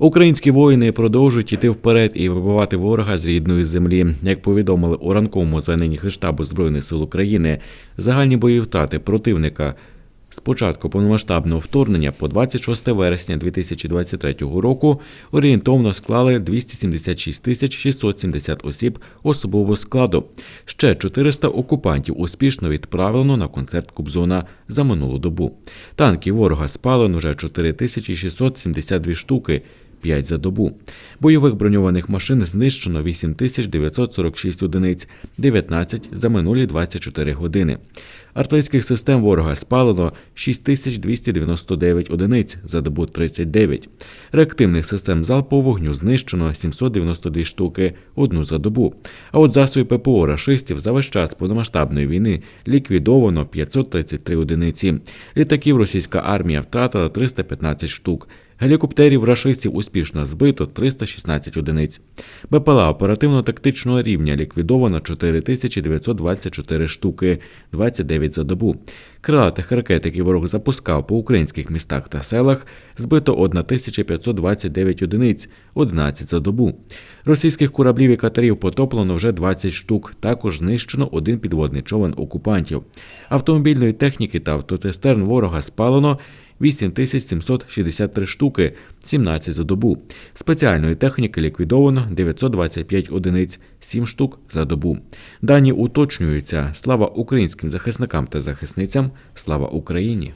Українські воїни продовжують іти вперед і вибивати ворога з рідної землі. Як повідомили у ранковому зверненні Генштабу Збройних сил України, загальні бойові втрати противника з початку повномасштабного вторгнення по 26 вересня 2023 року орієнтовно склали 276 тисяч 670 осіб особового складу. Ще 400 окупантів успішно відправлено на концерт Кубзона за минулу добу. Танків ворога спалено вже 4672 штуки. 5 за добу. Бойових броньованих машин знищено 8946 одиниць, 19 за минулі 24 години. Артилерійських систем ворога спалено 6299 одиниць за добу 39. Реактивних систем залпового вогню знищено 792 штуки, одну за добу. А от засоби ППО рашистів за весь час повномасштабної війни ліквідовано 533 одиниці. Літаків російська армія втратила 315 штук. Гелікоптерів рашистів успішно збито 316 одиниць. БПЛА оперативно-тактичного рівня ліквідовано 4924 штуки, 29 за добу. Крилатих ракет, які ворог запускав по українських містах та селах, збито 1529 одиниць, 11 за добу. Російських кораблів і катерів потоплено вже 20 штук. Також знищено один підводний човен окупантів. Автомобільної техніки та автоцистерн ворога спалено 8763 штуки, 17 за добу. Спеціальної техніки ліквідовано 925 одиниць, 7 штук за добу. Дані уточнюються. Слава українським захисникам та захисницям. Слава Україні!